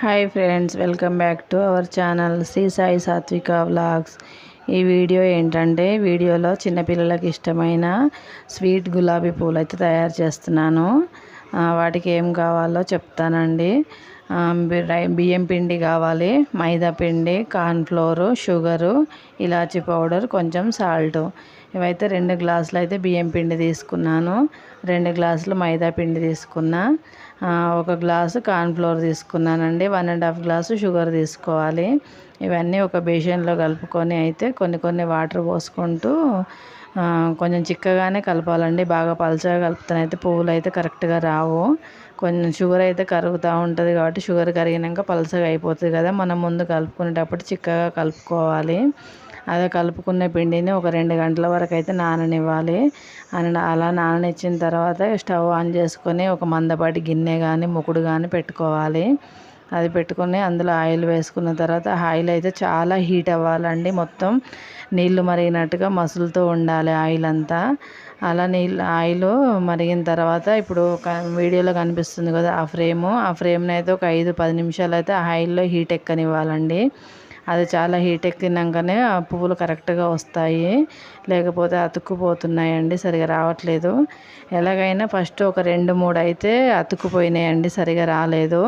Hi friends welcome back to our channel Sri Sai Satvika vlogs. ఈ video ఏంటంటే వీడియోలో చిన్నపిల్లలకి ఇష్టమైన స్వీట్ గులాబీ పూలు అయితే తయారు చేస్తున్నాను. వాటికి ఏం కావాలో చెప్తానండి. బియ్యం పిండి కావాలి మైదా పిండి కార్న్ఫ్లోరు షుగరు ఇలాచీ పౌడర్ కొంచెం సాల్ట్. ఇవైతే రెండు గ్లాసులు అయితే బియ్యం పిండి తీసుకున్నాను. రెండు గ్లాసులు మైదా పిండి తీసుకున్నా. ఒక గ్లాసు కార్న్ఫ్లోర్ తీసుకున్నానండి. One and half glass sugar తీసుకోవాలి. ఇవన్నీ ఒక బేషన్లో కలుపుకొని అయితే కొన్ని కొన్ని వాటర్ పోసుకుంటూ కొంచెం చిక్కగానే కలపాలండి. బాగా పలచగా అయితే పువ్వులు అయితే కరెక్ట్గా రావు. కొంచెం షుగర్ అయితే కరుగుతూ ఉంటుంది కాబట్టి షుగర్ కరిగినాక పలచగా అయిపోతుంది కదా. మనం ముందు కలుపుకునేటప్పుడు చిక్కగా కలుపుకోవాలి. అదే కలుపుకున్న పిండిని ఒక రెండు గంటల వరకు అయితే నాననివ్వాలి. అని అలా నాననిచ్చిన తర్వాత స్టవ్ ఆన్ చేసుకొని ఒక మందపాటి గిన్నె కానీ ముకుడు కానీ పెట్టుకోవాలి. అది పెట్టుకొని అందులో ఆయిల్ వేసుకున్న తర్వాత ఆయిల్ అయితే చాలా హీట్ అవ్వాలండి. మొత్తం నీళ్ళు మరిగినట్టుగా మసులుతూ ఉండాలి ఆయిల్ అంతా. అలా నీళ్ళు ఆయిల్ మరిగిన తర్వాత ఇప్పుడు వీడియోలో కనిపిస్తుంది కదా ఆ ఫ్రేము. ఆ ఫ్రేమ్ని అయితే ఒక ఐదు పది నిమిషాలు అయితే ఆయిల్లో హీట్ ఎక్కనివ్వాలండి. అది చాలా హీట్ ఎక్కినాకనే ఆ పువ్వులు కరెక్ట్గా వస్తాయి. లేకపోతే అతుక్కుపోతున్నాయండి సరిగా రావట్లేదు. ఎలాగైనా ఫస్ట్ ఒక రెండు మూడు అయితే అతుక్కుపోయినాయండి సరిగా రాలేదు.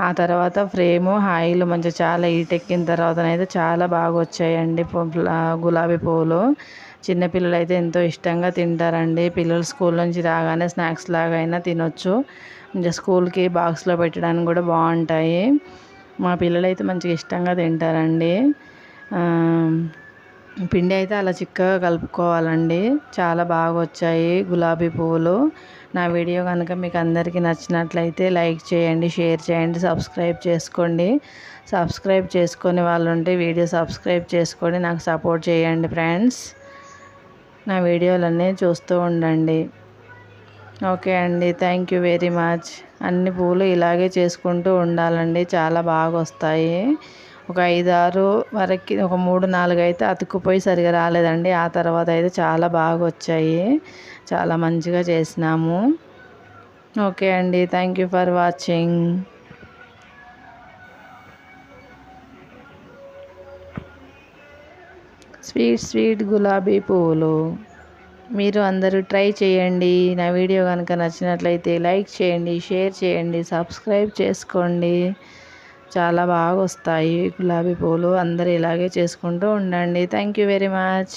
ఆ తర్వాత ఫ్రేము హాయిలు మంచిగా చాలా హీట్ ఎక్కిన తర్వాత అయితే చాలా బాగా వచ్చాయండి గులాబీ పువ్వులు. చిన్నపిల్లలు అయితే ఎంతో ఇష్టంగా తింటారండి. పిల్లలు స్కూల్ నుంచి రాగానే స్నాక్స్ లాగా అయినా తినొచ్చు. ఇంకా స్కూల్కి బాక్స్లో పెట్టడానికి కూడా బాగుంటాయి. మా పిల్లలు అయితే మంచిగా ఇష్టంగా తింటారండి. పిండి అయితే అలా చిక్కగా కలుపుకోవాలండి. చాలా బాగా వచ్చాయి గులాబీ పువ్వులు. నా వీడియో కనుక మీకు అందరికీ నచ్చినట్లయితే లైక్ చేయండి షేర్ చేయండి సబ్స్క్రైబ్ చేసుకోండి. సబ్స్క్రైబ్ చేసుకొని వాళ్ళు ఉంటే వీడియో సబ్స్క్రైబ్ చేసుకొని నాకు సపోర్ట్ చేయండి ఫ్రెండ్స్. నా వీడియోలన్నీ చూస్తూ ఉండండి. ఓకే అండి థ్యాంక్ యూ వెరీ మచ్. అన్ని పూలు ఇలాగే చేసుకుంటూ ఉండాలండి. చాలా బాగా వస్తాయి ఒక ఐదు ఆరు వరకు ఒక మూడు నాలుగు అయితే అతుక్కుపోయి సరిగా రాలేదండి. ఆ తర్వాత అయితే చాలా బాగా వచ్చాయి చాలా మంచిగా చేసినాము. ఓకే అండి. Thank you for watching. Sweet sweet గులాబీ పువ్వులు మీరు అందరూ ట్రై చేయండి. నా వీడియో కనుక నచ్చినట్లయితే లైక్ చేయండి షేర్ చేయండి సబ్స్క్రైబ్ చేసుకోండి. చాలా బాగా వస్తాయి గులాబీ పూలు. అందరూ ఇలాగే చేసుకుంటూ ఉండండి. Thank you very much.